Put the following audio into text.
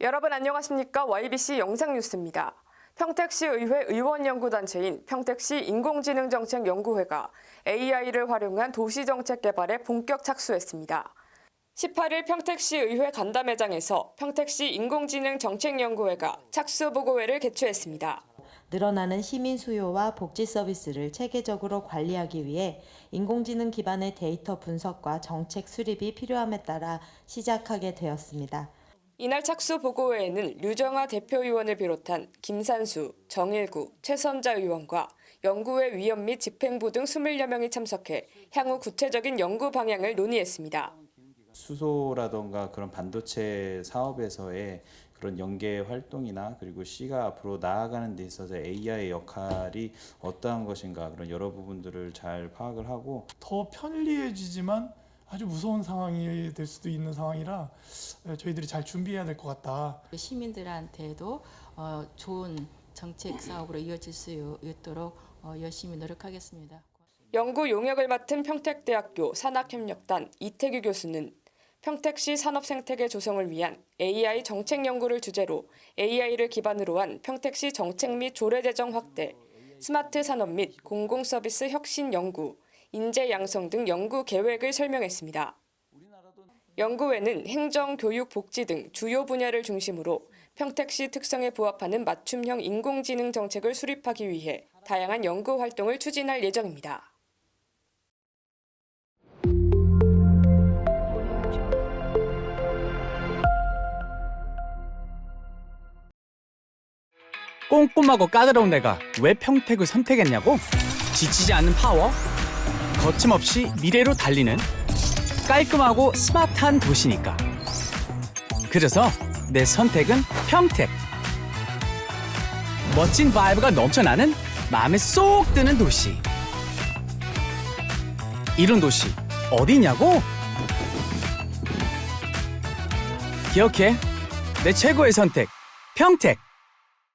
여러분 안녕하십니까? YBC 영상뉴스입니다. 평택시 의회 의원연구단체인 평택시 인공지능정책연구회가 AI를 활용한 도시정책 개발에 본격 착수했습니다. 18일 평택시 의회 간담회장에서 평택시 인공지능정책연구회가 착수보고회를 개최했습니다. 늘어나는 시민 수요와 복지 서비스를 체계적으로 관리하기 위해 인공지능 기반의 데이터 분석과 정책 수립이 필요함에 따라 시작하게 되었습니다. 이날 착수 보고회에는 류정아 대표의원을 비롯한 김산수, 정일구, 최선자 의원과 연구회 위원 및 집행부 등 20여 명이 참석해 향후 구체적인 연구 방향을 논의했습니다. 수소라던가 그런 반도체 사업에서의 그런 연계 활동이나 그리고 C가 앞으로 나아가는 데 있어서 AI의 역할이 어떠한 것인가 그런 여러 부분들을 잘 파악을 하고 더 편리해지지만 아주 무서운 상황이 될 수도 있는 상황이라 에, 저희들이 잘 준비해야 될 것 같다. 시민들한테도 어, 좋은 정책 사업으로 이어질 수 있도록 어, 열심히 노력하겠습니다. 연구 용역을 맡은 평택대학교 산학협력단 이태규 교수는 평택시 산업 생태계 조성을 위한 AI 정책 연구를 주제로 AI를 기반으로 한 평택시 정책 및 조례 제정 확대, 스마트 산업 및 공공 서비스 혁신 연구, 인재 양성 등 연구 계획을 설명했습니다. 연구회는 행정, 교육, 복지 등 주요 분야를 중심으로 평택시 특성에 부합하는 맞춤형 인공지능 정책을 수립하기 위해 다양한 연구 활동을 추진할 예정입니다. 꼼꼼하고 까다로운 내가 왜 평택을 선택했냐고? 지치지 않는 파워? 거침없이 미래로 달리는 깔끔하고 스마트한 도시니까. 그래서 내 선택은 평택. 멋진 바이브가 넘쳐나는 마음에 쏙 드는 도시. 이런 도시 어디냐고? 기억해. 내 최고의 선택. 평택.